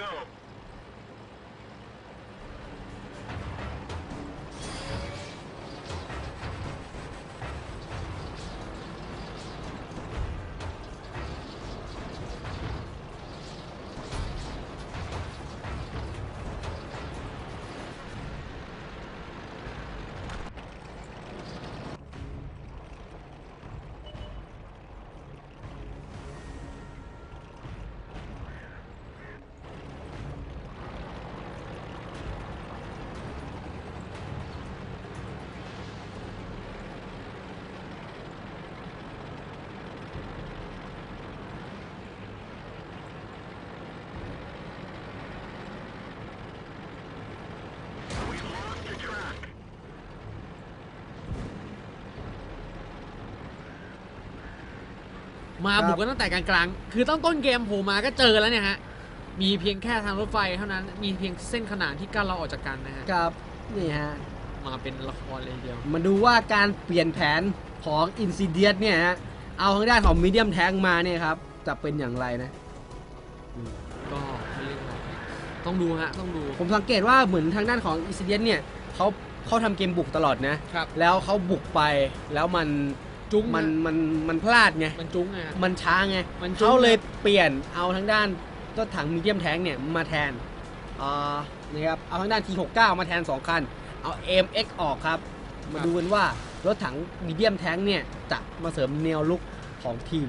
go. มาครับบุกกันตั้งแต่กลางๆคือต้องต้นเกมโผล่มาก็เจอแล้วเนี่ยฮะ มีเพียงแค่ทางรถไฟเท่านั้น มีเพียงเส้นขนานที่กั้นเราออกจากกันนะฮะ ครับ นี่ฮะ มาเป็นละครเลยทีเดียว มาดูว่าการเปลี่ยนแผนของอินซิเดียเนี่ยฮะ เอาทางด้านของมีเดียมแทงมาเนี่ยครับ จะเป็นอย่างไรนะ ก็เขาเรียกว่าต้องดูฮะ ต้องดู ผมสังเกตว่าเหมือนทางด้านของอินซิเดียเนี่ยเขาเขาทำเกมบุกตลอดนะครับแล้วเขาบุกไปแล้วมัน จุ้งมันฮะมันมันพลาดไงมันจุ้งไงฮะมันช้าไงมันจุ้ง เขาเลยเปลี่ยนเอาทางด้านรถถังมีเดียมแทงเนี่ยมาแทนอ่านะครับเอาทางด้าน T69 มาแทน 2 คัน เอา MX ออกครับ มาดูกันว่ารถถังมีเดียมแทงเนี่ยจะมาเสริมแนวลุกของทีม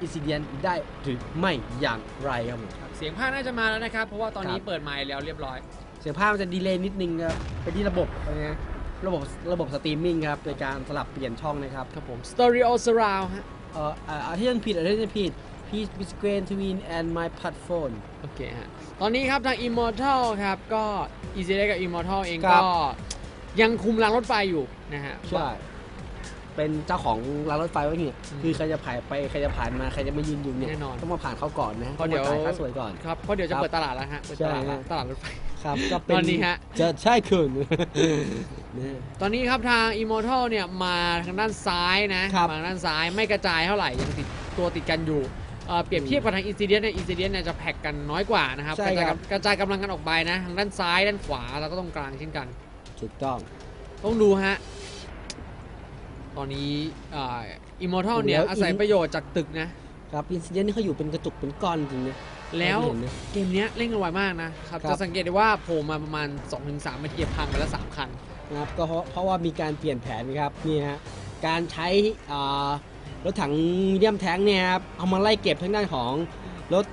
อินซิเดียนได้หรือไม่อย่างไรครับผมเสียงภาคน่าจะมาแล้วนะครับ เพราะว่าตอนนี้ครับเปิดไมค์แล้วเรียบร้อย เสียงภาพมันจะดีเลย์นิดนึงครับไปที่ระบบนะระบบระบบสตรีมมิ่งครับโดยการสลับเปลี่ยนช่องนะครับครับผม Stereo Surround ฮะเอ่ออ่าอาที่ยังผิดอาที่ยังผิด Please be screen twin and my pad phone โอเคฮะ ตอนนี้ครับทาง Immortal ครับ ก็ e z กับ Immortal เองครัก็ บ ยังคุมรางรถไฟอยู่นะฮะ ใช่เป็นเจ้าของรางรถไฟว่าอย่างเงี้ยอืมคือใครจะผ่านไปใครจะผ่านมาใครจะมายืนอยู่เนี่ยแน่นอน ต้องมาผ่านเขาก่อนนะเพราะเดี๋ยวต้องมจ่ายค่าสวยก่อน ครับเพราะเดี๋ยวจะครับเปิดตลาดแล้วฮะเปิดตลาดใช่แล้วฮะ ตลาดรถไฟ ครับก็เป็นตอนนี้ฮะ จะใช่คืนนะ ตอนนี้ครับทาง Immortal เนี่ยมาทางด้านซ้ายนะครับ มาทางด้านซ้ายไม่กระจายเท่าไหร่ยังติดตัวติดกันอยู่เอ่อเปรียบเทียบกับทาง Insidious เนี่ย Insidious เนี่ยจะแพ็กกันน้อยกว่านะครับใช่กระจายครับ กระจายกำลังกันออกไปนะทางด้านซ้ายด้านขวาแล้วก็ตรงกลางเช่นกัน ถูกต้อง ต้องดูฮะ ตอนนี้อิมมอร์ทัลเนี่ยแล้วอาศัย In- ประโยชน์จากตึกนะ ครับอินซิเดนนี่เขาอยู่เป็นกระจุกเป็นก้อนจริงๆนะ แล้วเราเห็นนะเกมเนี้ยเล่นกันไวมากนะครับครับจะสังเกตได้ว่าโผล่มาประมาณ 2-3นาทีพังไปแล้ว3คันนะครับก็เพราะเพราะว่ามีการเปลี่ยนแผนนะครับนี่ฮะการใช้อ่ารถถังมีเดียมแทงเนี่ยครับเอามาไล่เก็บทางด้านของรถ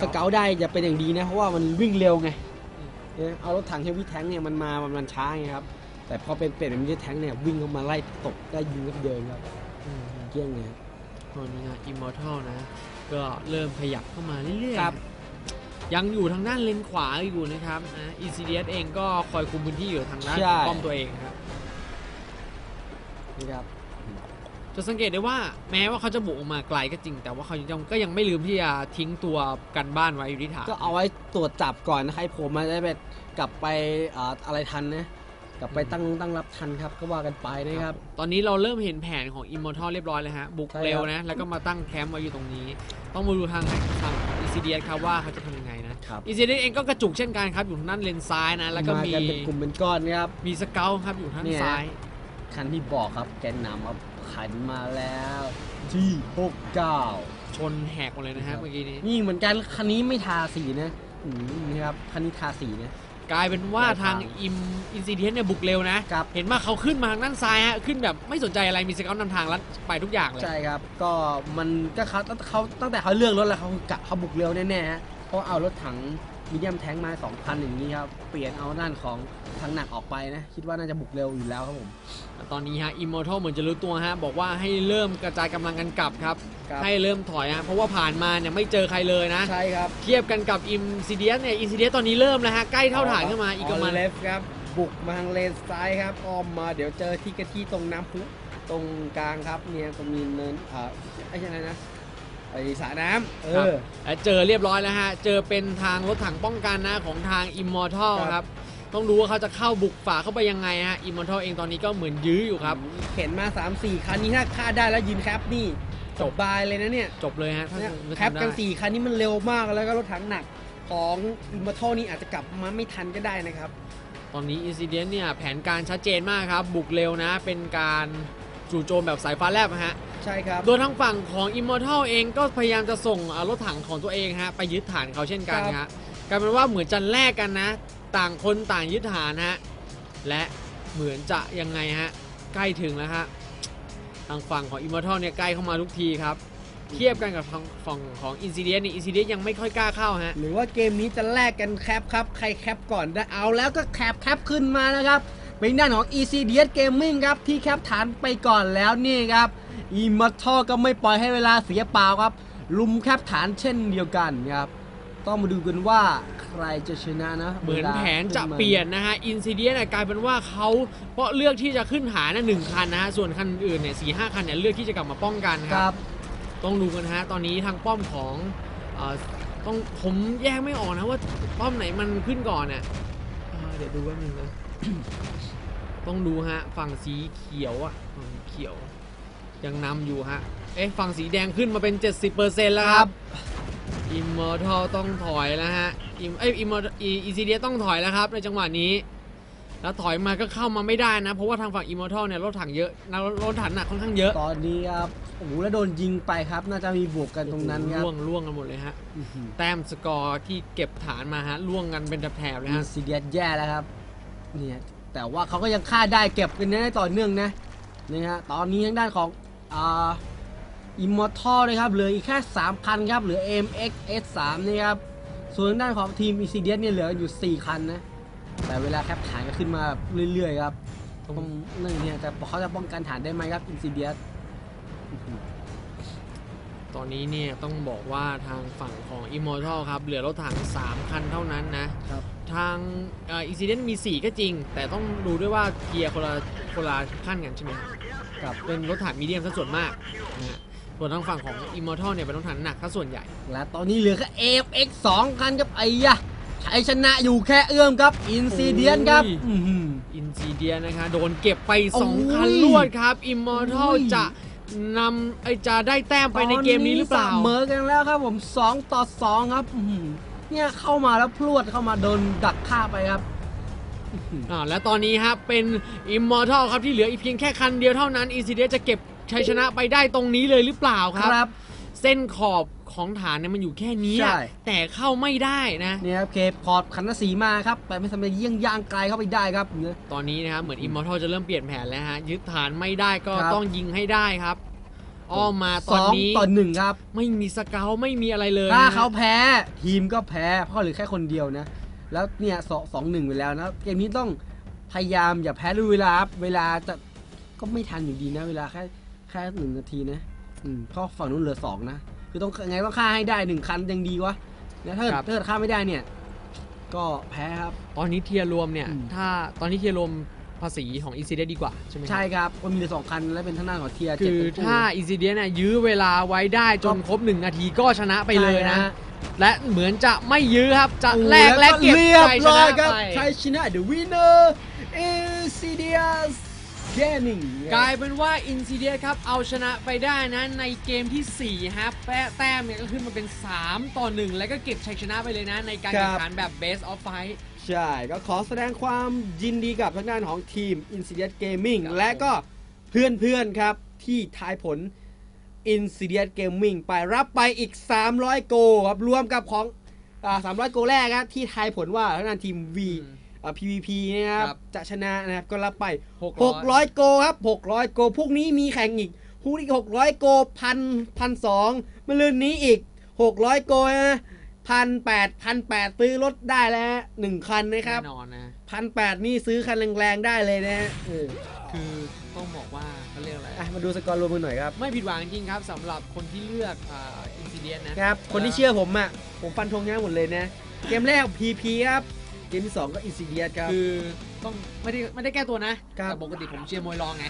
สเกลได้จะเป็นอย่างดีนะเพราะว่ามันวิ่งเร็วไงอืมเนี่ยเอารถถังเฮฟวี่แทงเนี่ยมันมามันช้าไงครับแต่พอเป็นเปลี่ยนเป็นมีเดียมแทงเนี่ยวิ่งเข้ามาไล่ตกได้ยิงกับเดินครับเกี้ยงเลยครับตอนนี้นะอิมมอร์ทัลนะ ก็เริ่มขยับเข้ามาเรื่อยๆครับยังอยู่ทางด้านเลนขวาอยู่นะครับนะอีซีเเองก็คอยคุมพื้นที่อยู่ทางด้านใช่ป้อมตัวเองครับนี่ครับจะสังเกตได้ว่าแม้ว่าเขาจะบุกออกมาไกลก็จริง แต่ว่าเขายังก็ยังไม่ลืมที่จะทิ้งตัวกันบ้านไว้อยู่ที่ฐานก็เอาไว้ตรวจจับก่อนนะใครโผล่มาได้ไปกลับไปอ่าอะไรทันนะ กลับไปตั้งตั้งรับทันครับก็ว่ากันไปนะครับ ตอนนี้เราเริ่มเห็นแผนของ Immortal เรียบร้อยแล้วฮะ บุกใช่ครับ เร็วนะ แล้วก็มาตั้งแคมป์ไว้อยู่ตรงนี้ ต้องมาดูทางทาง e c d s ครับว่าเขาจะทำยังไงนะครับ e c d s เองก็กระจุกเช่นกันครับ อยู่ทางด้านเลนซ้ายนะ แล้วก็มามีกันเป็นกลุ่มเป็นก้อนนะครับ มีสเกลครับอยู่ทางเนี่ด้ายนซ้าย คันที่บอกครับแกนนำครับขันมาแล้วที่หกเก้า ชนแหกหมดเลยนะฮะเมื่อกี้นี้ นี่เหมือนกันคันนี้ไม่ทาสีนะอืมนี่ครับคันนี้ทาสีนะ กลายเป็นว่าได้ทาทางง Im i n c i d e n t เนี่ยบุกเร็วนะครับเห็นว่าเขาขึ้นมาทางด้านซ้ายฮะขึ้นแบบไม่สนใจอะไรมีสเกลนำทางแล้วไปทุกอย่างเลย ใช่ครับ ก็มันก็เขาเขาตั้งแต่เขาเลือกรถแล้วเขากะเขาบุกเร็วแน่ๆฮะเพราะเอารถถังมีเดียมแทงมา2คันอย่างนี้ครับ เปลี่ยนเอาด้านของ ทางหนักออกไปนะ คิดว่าน่าจะบุกเร็วอยู่แล้วครับผมตอนนี้ฮะ Immortal เหมือนจะรู้ตัวฮะบอกว่าให้เริ่มกระจายกำลังกันกลับครับให้เริ่มถอยฮะเพราะว่าผ่านมาเนี่ยไม่เจอใครเลยนะใช่ครับเทียบกันกับ i n c i d e n t เนี่ย i n c i d e n t ตอนนี้เริ่มแล้วฮะใกล้เท่าฐานขึ้นมาอีกประมาณเลฟครับบุกมาทางเลนซ้ายครับอ้อมมาเดี๋ยวเจอที่กะที่ตรงน้ำพุตรงกลางครับเนี่ยตรงมีเนินอ่าไอ้ยังไงนะไอ้สระน้ำเอครับอและเจอเรียบร้อยแล้วฮะเจอเป็นทางรถถังป้องกันนะของทาง Immortal ครับครับ ต้องดูว่าเขาจะเข้าบุกฝ่าเข้าไปยังไงฮะ Immortal เองตอนนี้ก็เหมือนยื้ออยู่ครับเข็นมา 3 4 คันนี้ถ้าฆ่าได้แล้วยืนแคปนี่จจบบายเลยนะเนี่ยจบเลยฮะถ้าเนี่ยถ้าแคปทำได้กัน 4 คันนี้มันเร็วมากแล้วก็รถถังหนักของอิมมอร์ทนี่อาจจะกลับมาไม่ทันก็ได้นะครับ ตอนนี้ Incident เนี่ยแผนการชัดเจนมากครับ บุกเร็วนะ เป็นการจู่โจมแบบสายฟ้าแลบนะฮะใช่ครับ โดยทางฝั่งของ Immortal เองก็พยายามจะส่งอ่ารถถังของตัวเองฮะไปยึดฐานเขาเช่นกันครัฮะบกลายเป็นว่าเหมือนจะแลกกันนะ ต่างคนต่างยึดฐานฮะ และเหมือนจะยังไงฮะ ใกล้ถึงแล้วฮะ ทางฝั่งของ Immortal เนี่ยใกล้เข้ามาทุกทีครับ เทียบกันกับทางฝั่งของ Insidious นี่ Insidious ยังไม่ค่อยกล้าเข้าฮะ หรือว่าเกมนี้จะแลกกันแคปครับ ใครแคปก่อนได้เอาแล้วก็แคปแคปขึ้นมานะครับ เป็นด้านของ e c d s Gaming ครับ ที่แคปฐานไปก่อนแล้วนี่ครับ e m o r t a l ก็ไม่ปล่อยให้เวลาเสียเปล่าครับ ลุมแคปฐานเช่นเดียวกันครับ ต้องมาดูกันว่าใครจะชนะนะเหมือนวลาแผนจะขึ้มาเปลี่ยนนะฮะอินซิเดียนกลายเป็นว่าเขาเพราะเลือกที่จะขึ้นหานะหนึ่งคันนะฮะส่วนคันอื่นๆเนี่ยสี่ห้าคันเนี่ยเลือกที่จะกลับมาป้องกันคครัรับบต้องดูกันฮะตอนนี้ทางป้อมของเออต้องผมแยกไม่ออกนะว่าป้อมไหนมันขึ้นก่อนเนี่ยเอ่อเดี๋ยวดูแป๊บนึงนะต้องดูฮะฝั่งสีเขียวอะฝั่งเขียวยังนำอยู่ฮะเอ๊ะฝั่งสีแดงขึ้นมาเป็น 70%แล้วครับ อิมมอร์ทัลต้องถอยแล้วฮะอิมเอ้ยอิมมอร์อีซีเดียต้องถอยแล้วครับ ในจังหวะนี้ แล้วถอยมาก็เข้ามาไม่ได้นะ เพราะว่าทางฝั่งอิมมอร์ทัลเนี่ยรถถังเยอะนะรถถังหนักค่อนข้างเยอะ ตอนนี้ครับโอ้โหแล้วโดนยิงไปครับ น่าจะมีบวกกันตรงนั้นครับล่วงล่วงกันหมดเลยฮะอื้อหือแต้มสกอร์ที่เก็บฐานมาฮะล่วงกันเป็นแถบๆเลยอินฮะซีเดียสแย่แล้วครับเนี่ยแต่ว่าเขาก็ยังฆ่าได้เก็บกันได้ต่อเนื่องนะนี่ฮะตอนนี้ทางด้านของอ่า อิมมอร์ทัลนะครับเหลืออีกแค่3,000ครับเหลือ MX S3 นี่ครับส่วนทางด้านของทีมอินซีเดียสเนี่ยเหลืออยู่ 4 คันนะ แต่เวลาแคปฐานก็ขึ้นมาแบบเรื่อยๆครับต้องนั่นเนี่ยแต่เขาจะป้องกันฐานได้ไหมครับอินซีเดียสตอนนี้เนี่ยต้องบอกว่าทางฝั่งของ Immortal ครับเหลือรถถัง 3 คันเท่านั้นนะครับทางเอ่อ Incident มี 4 ก็จริง แต่ต้องดูด้วยว่าเกียร์คนละคนละขั้นกันใช่ไหมครับเป็นรถถังมีเดียมซะส่วนมากนะฮะ ส่วนทางฝั่งของ Immortal เนี่ยเป็นรถถังหนักซะส่วนใหญ่ และตอนนี้เหลือแค่ AFX 2คันครับไอ้ยะชัยชนะอยู่แค่เอื้อมครับอินซีเดียนครับ โอ้ย อื้อหือ อินซีเดียนะคะโดนเก็บไปโอ้ย2คันรวดครับ Immortal โอ้ย จะนำไอยจะได้แต้มไปในเกมนี้หรือเปล่า ตนนี้เสมอกันแล้วครับผม 2 ต่อ 2 ครับอื้อหือเนี่ยเข้ามาแล้วพรวดเข้ามาโดนดักฆ่าไปครับอื้อหืออ่าและตอนนี้ครับเป็น Immortal ครับที่เหลืออีกเพียงแค่คันเดียวเท่านั้น Insidious จะเก็บ ชัยชนะไปได้ตรงนี้เลยหรือเปล่าครับ ครับ เส้นขอบของฐานเนี่ยมันอยู่แค่นี้ใช่อะแต่เข้าไม่ได้นะ เนี่ยครับเคพอร์ตคันสีมาครับแต่ไม่สามารถเยี่ยงย่างไกลเข้าไปได้ครับเนี่ยตอนนี้นะครับเหมือน Immortal จะเริ่มเปลี่ยนแผนแล้วฮะ ยึดฐานไม่ได้ก็ครับ ต้องยิงให้ได้ครับ อ้อมมาตสอนองนี้ต่อหนึ่งครับ ไม่มีสเกลไม่มีอะไรเลยถ้านะเขาแพ้ทีมก็แพ้เพราะเหลือแค่คนเดียวนะ แล้วเนี่ยสองสองหนึ่งไปแล้วนะเกมนี้ต้องพยายามอย่าแพ้ด้วยเวลาครับเวลาจะก็ไม่ทันอยู่ดีนะ เวลาแค่ แค่หนึ่งนาทีนะอืมเพราะฝั่งนู้นเหลือสองนะคือต้องไงต้องฆ่าให้ได้หนึ่งคันยังดีวะแล้วถ้าเกิดถ้าเกิดฆ่าไม่ได้เนี่ย ก็แพ้ครับ ตอนนี้เทียร์รวมเนี่ย อืม ถ้าตอนนี้เทียร์รวมภาษีของ Insidious ดีกว่าใช่ไหมครับ ใช่ครับก็มีเหลือสองคันและเป็นทางด้านของเทียร์คืเจ็ดอเป็นคู่ ถ้า Insidious เนี่ยยื้อเวลาไว้ได้จนครบหนึ่งนาทีก็ชนะไปเลยนะใช่ฮและเหมือนจะไม่ยื้อครับ จะโอ้แลกและเก็บเรียบชัยชร้อนะยครับไปชัยชนะ the winner Insidious Gaming กลายเป็นว่า Insidious ครับ เอาชนะไปได้นะ ในเกมที่4ครับแปะแต้มเนี่ยก็ขึ้นมาเป็น 3 ต่อ 1 แล้วก็เก็บชัยชนะไปเลยนะ ในการครัแข่บงขันแบบ Best of Fight ใช่ ก็ขอแสดงความยินดีกับทางด้านของทีม Insidious Gaming ครับและก็เพื่อนๆครับ ที่ทายผล Insidious Gaming ไปรับไปอีก 300 โกครับ รวมกับของอ่า300 โกแรกครับที่ทายผลว่าทางด้านทีม V อ่า PVP นะครับครับจะชนะนะครับก็รับไป 600 600โกครับ 600 โกพวกนี้มีแข่งอีกพวกนี้600 โกพันพันสองมะลืนนี้อีก 600 โกนะพันแปดพันแปดซื้อรถได้แล้วฮะหนึ่งคันนะครับแน่นอนนะ พันแปดนี่ซื้อคันแรงๆได้เลยนะฮะเออคือต้องบอกว่าเขาเรียกอะไร อะมาดูสกอร์รวมกันหน่อยครับ ไม่ผิดหวังจริงๆครับสำหรับคนที่เลือกอ่า Insidious นะครับ คนที่เชื่อผมอะ ผมฟันธงยังหมดเลยนะ เกมแรก PP ครับ เกมที่ 2 ก็ Insidious ครับ คือต้องไม่ได้ไม่ได้แก้ตัวนะ ครับ แต่ปกติผมเชียร์มวยรองไง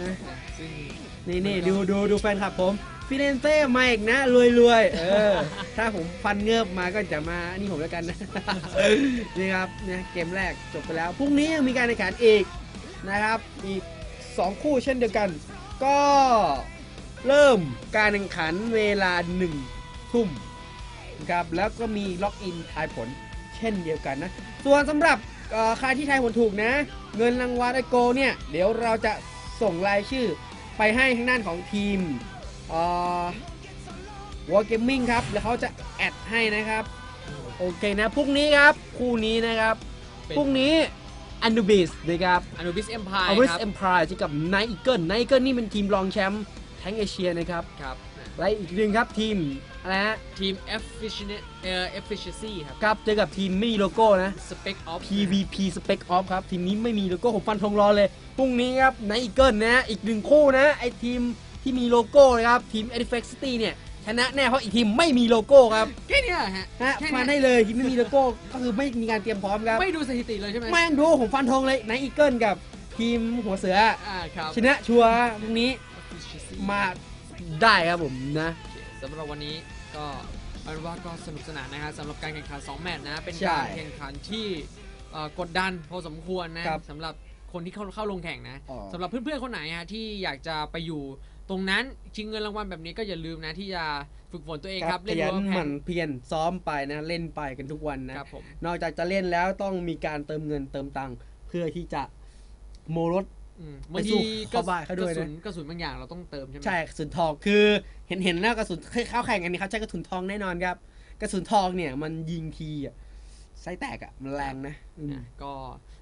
นะซึ่ง นี่นี่ดูดูดูแฟนคลับผมฟิเลนเซ่มาอีกนะ รวยรวยๆเออ ถ้าผมฟันเงือบมาก็จะมา นี่ผมแล้วกันนะ นี่ครับเนี่ยเกมแรกจบไปแล้ว พรุ่งนี้ยังมีการแข่งขันอีกนะครับ อีก 2 คู่เช่นเดียวกัน ก็เริ่มการแข่งขันเวลา1ทุ่มนะครับแล้วก็มีล็อกอินทายผล เช่นเดียวกันนะ ส่วนสำหรับเอ่อใครที่ทายผลถูกนะ เงินรางวัลไอโกเนี่ยเดี๋ยวเราจะส่งรายชื่อไปให้ทางด้านของทีมเอ่อ War Gaming ครับ แล้วเขาจะแอดให้นะครับ โอเคนะพรุ่งนี้ครับ คู่นี้นะครับเป็นพรุ่งนี้อันดูบิสนะครับอนุบิสเอ็มพายอ w ริสครับเอ็มพายเจอกับไนอีเกิลไนอีเกิลนี่เป็นทีมรองแชมป์ แทงเอเชียนะครับครับและอีกหนึ่งครับทีมอะไรฮะทีม efficient เอ่อ efficiency ครับครับเจอกับทีมไม่มีโลโก้นะ spec of PVP Spec Off ครับ ทีมนี้ไม่มีโลโก้ผมฟันธงรอเลยพรุ่งนี้ครับไนอีเกิลนะอีกหนึ่งคู่นะไอทีมที่มีโลโก้นะครับทีม e d i f a x City เนี่ยชนะแน่เพราะอีกทีมไม่มีโลโก้ครับแค่เนี้ยฮะฮะแค่มาเนี้ได้ยเลยทีมไม่มีโลโก้ก็คือไม่มีการเตรียมพร้อมครับไม่ดูสถิติเลยใช่ไหมแม่งดูผมฟันธงเลยไนอีเกิลกับทีมหัวเสืออ่าครับชนะชัวร์พรุ่งนี้ Efficiency มาได้ครับผมนะโอเคสำหรับวันนี้ก็เอาเป็นว่าก็สนุกสนานนะฮะสำหรับการแข่งขัน2แมตช์นะเป็นใช่การแข่งขันที่เอ่อกดดันพอสมควรนะครับสำหรับคนที่เข้าเข้าลงแข่งนะอ๋อ สำหรับเพื่อนๆคนไหนฮะที่อยากจะไปอยู่ตรงนั้นชิงเงินรางวัลแบบนี้ก็อย่าลืมนะที่จะฝึกฝนตัวเองครับขเล่นยันเวิร์กหแพมั่นเพียรซ้อมไปนะเล่นไปกันทุกวันนะ ครับผม นอกจากจะเล่นแล้วต้องมีการเติมเงินเติมตังค์เพื่อที่จะโมรถอืมไป บางสู้ทีเข้าบ้านเขาด้วยนะกระสุนกระสุนบางอย่างเราต้องเติมใช่ไหมใช่กระสุนทองคือเห็นเห็นแล้วกระสุนเข้าแข่งกันนี่ครับใช้กระสุนทองแน่นอนครับ กระสุนทองเนี่ยมันยิงทีอะไส้แตกอะมันแรงนะอืมนะก็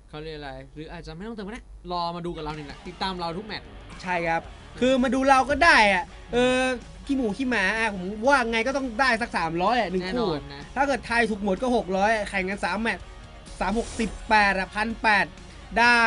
เขาเรียกอะไร หรืออาจจะไม่ต้องเติมก็ได้รอมาดูกับเราเนี่ยแหละติดตามเราทุกแมตช์ใช่ครับ คือมาดูเราก็ได้อะเออขี้หมูขี้หมาอะผมว่าไงก็ต้องได้สักสามร้อยอะหนึ่งแน่นคู่อนนะถ้าเกิดทายถูกหมดก็หกร้อยแข่งกันสามแมตช์สามหกสิบแปดอะพันแปดได้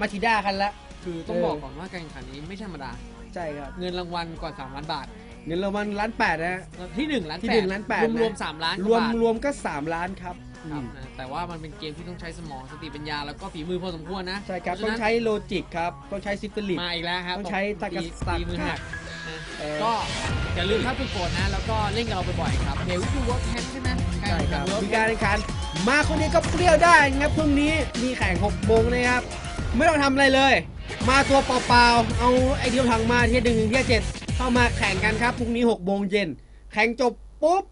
มาทิด้าคันละ คือต้องเออบอกก่อนว่าการแข่งขันนี้ไม่ธรรมดา ใช่ครับ เงินรางวัลกว่า3ล้านบาท เงินรางวัลล้านแปดนะที่1ล้านที่แปหนึ่ดงล้านแปดรวมนะ รวมสามล้านรวมกาบาทรวมก็สามล้านครับครับอืมนะแต่ว่ามันเป็นเกมที่ต้องใช้สมองสติปัญญาแล้วก็ฝีมือพอสมควรนะใช่ครับ เพต้อราะงฉะนั้นใช้โลจิกครับ ต้องใช้ซิฟิลิปมาอีกแล้วครับต้องใช้ตะกัตีสตักตีมือหักนะเออก็อย่าลืมครับทุกคนนะ แล้วก็เล่นกับเราบ่อยๆครับเดี๋ยวดูว่าแข่งใช่ไหมใช่ครับเวิร์กมีการแข่งขัน มาคนเดียวก็เปรี้ยวได้นะครับพรุ่งนี้มีแข่ง6โมงนะครับ ไม่ต้องทำอะไรเลย มาตัวเปล่าๆ เอาไอเดียถังมาเทียหนึ่งถึงเทียเจ็ดเข้ามาแข่งกันครับพรุ่งนี้6โมงเย็น แข่งจบปุ๊บ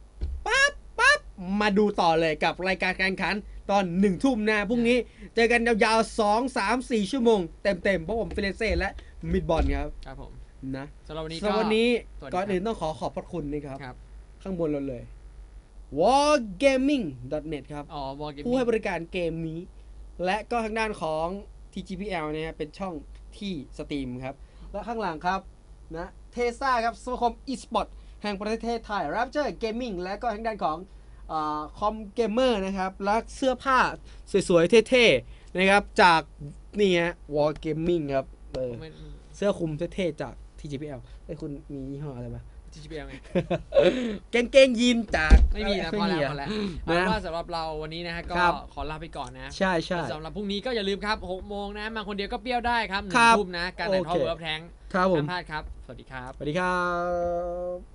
ปั๊บปั๊บมาดูต่อเลยกับรายการแข่งขันตอน1ทุ่มนะพรุ่งนี้ เจอกันยาวๆ 2 3 4 ชั่วโมง เต็มๆเพราะผมฟิเลเซ่และมิดบอลครับครับผมนะสำหรับวันนี้สำหก็รับวันนี้สวัสดีก่อนครับอื่นต้องขอขอบพระคุณนะครับครับ ข้างบนเราเลย wargaming.net ครับอ๋อบอลเกมผู้ให้บริการเกมนี้ และก็ทางด้านของ TGPL นะครับเป็นช่องที่สตรีมครับ และข้างหลังครับนะเทซ่าครับสมาคม e-sport แห่งประเทศไทย Rapture Gaming และก็ทางด้านของคอมเกมเมอร์นะครับ และเสื้อผ้าสวยๆ เท่ๆ นะครับ จากนี่ฮะ Wargaming ครับเออไม่เสื้อคลุมเท่ๆ จาก TGPL ไอ้ยคุณมียี่ห้ออะไรบ้าง ทีจีพีเอลไงเกงเกงยีนจากไม่มีนะพอแล้วพอแล้วเอานะเป็นว่าสำหรับเราวันนี้นะฮะก็ครับ ขอลาไปก่อนนะใช่ใช่ สำหรับพรุ่งนี้ก็อย่าลืมครับ6โมงนะมาคนเดียวก็เปรี้ยวได้ครับหนึ่คงรับทุ่มนะ การแต่งทอโอเค เวิร์บแทงครับผม ห้ามพลาดครับ สวัสดีครับ สวัสดีครับ